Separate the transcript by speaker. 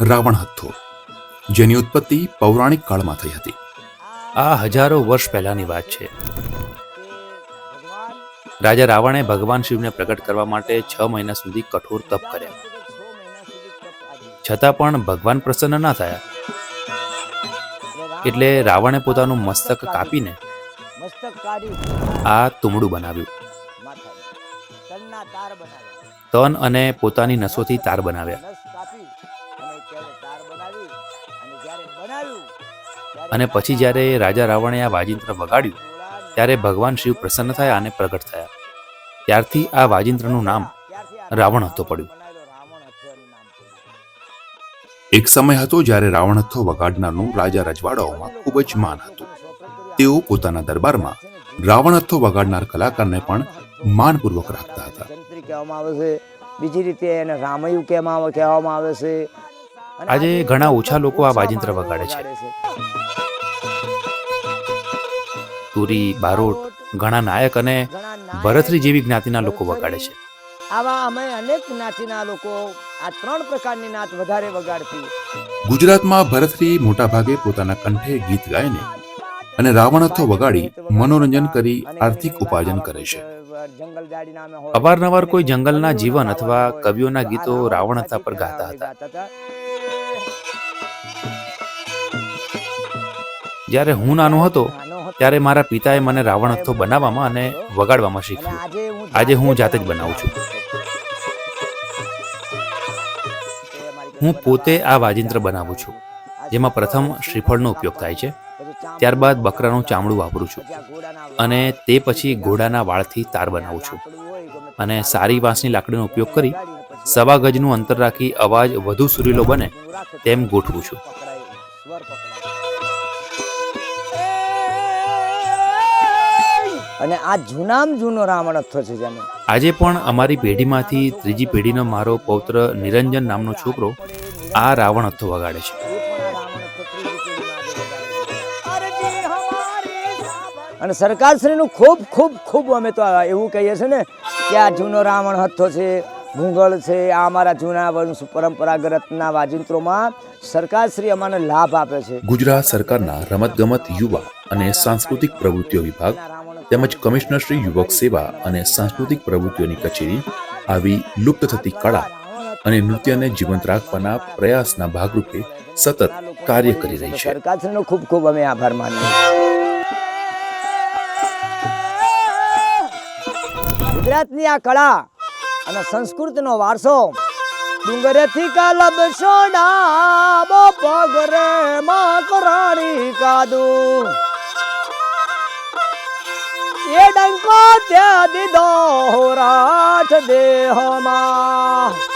Speaker 1: રાવણ હથ્થો, જેની ઉત્પત્તિ પૌરાણિક કાળમાં થઈ હતી.
Speaker 2: આ હજારો વર્ષ પહેલાની વાત છે. રાજા રાવણે ભગવાન શિવને પ્રગટ કરવા માટે છ મહિના સુધી કઠોર તપ કર્યા. છતાં પણ ભગવાન પ્રસન્ન ના થયા. એટલે રાવણે પોતાનું મસ્તક કાપીને આ તુમડું બનાવ્યા. તન અને પોતાની નસોથી તાર બનાવ્યા.
Speaker 3: અને
Speaker 2: પછી જ્યારે રાજા રાવણે આ વાજિંત્ર વગાડ્યું ત્યારે ભગવાન શિવ પ્રસન્ન થયા અને પ્રગટ થયા. ત્યારથી આ વાજિંત્રનું નામ રાવણ હતો પડ્યું.
Speaker 1: એક સમય હતો જ્યારે રાવણ હથ્થો વગાડનારનું રાજા રજવાડાઓમાં ખૂબ જ માન હતું. તેઓ પોતાના દરબારમાં રાવણ હથ્થો વગાડનાર કલાકારને પણ માનપૂર્વક રાખતા હતા.
Speaker 3: કહેવામાં આવે છે. બીજી રીતે એને રામયુ કહેવામાં કહેવામાં આવે છે.
Speaker 2: આજે ઘણા ઓછા લોકો આ વાજિંત્ર વગાડે છે. તુરી બારોટ ઘણા નાયક અને ભરતરી જેવી જ્ઞાતિના લોકો વગાડે છે.
Speaker 3: આવા અમે અનેક જ્ઞાતિના લોકો આ ત્રણ પ્રકારની નાત વધારે વગાડતી.
Speaker 1: ગુજરાતમાં ભરતરી મોટાભાગે પોતાના કંઠે ગીત ગાઈને અને રાવણ હથ્થો વગાડી મનોરંજન કરી આર્થિક ઉપાર્જન કરે છે.
Speaker 2: અવારનવાર કોઈ જંગલના જીવન અથવા કવિઓના ગીતો રાવણ હથા પર ગાતા હતા. જ્યારે હું નાનો હતો ત્યારે મારા પિતાએ મને રાવણ હથ્થો બનાવવામાં અને વગાડવામાં શીખ્યું.
Speaker 3: આજે હું
Speaker 2: જાતે જ બનાવું છું. હું પોતે આ વાજિંત્ર બનાવું છું જેમાં પ્રથમ શ્રીફળનો ઉપયોગ થાય છે ત્યારબાદ બકરાનું ચામડું વાપરું છું અને તે પછી ઘોડાના વાળથી તાર બનાવું છું. અને સારી વાંસની લાકડીનો ઉપયોગ કરી સવા ગજનું અંતર રાખી અવાજ વધુ સુરીલો બને તેમ ગોઠવું છું.
Speaker 3: અને આ જૂનામ જૂનો રાવણ હથ્થો છે જેને
Speaker 2: આજે પણ અમારી પેઢીમાંથી ત્રીજી પેઢીનો મારો પૌત્ર નિરંજન નામનો છોકરો આ રાવણ હથ્થો વગાડે છે.
Speaker 3: અને સરકારશ્રીનું ખૂબ ખૂબ ખૂબ અમે તો આ એવું કહીએ છીએ ને કે આ જૂનો રાવણ હથ્થો છે ભૂંગળ છે આ અમારા જૂના વંશ પરંપરાગતના વાજિંત્રોમાં સરકારશ્રી અમને લાભ આપે છે.
Speaker 1: ગુજરાત સરકારના રમતગમત યુવા અને સાંસ્કૃતિક પ્રવૃત્તિઓ વિભાગ તેમજ કમિશનર શ્રી યુવક સેવા અને સાંસ્કૃતિક પ્રવૃત્તિઓની કચેરી આવી લુપ્ત થતી કળા અને નૃત્યને જીવંત રાખવાના પ્રયાસના ભાગરૂપે સતત કાર્ય કરી રહી છે.
Speaker 3: સરકારનો ખૂબ ખૂબ અમે આભાર માનીએ ગુજરાતની આ કળા અને સંસ્કૃતિનો વારસો ડુંગરેથી કાલબ સોડા પગરે માં કરાણી કાદુ એ ડંકો ત્યાં દીધો રાઠ દેહમાં.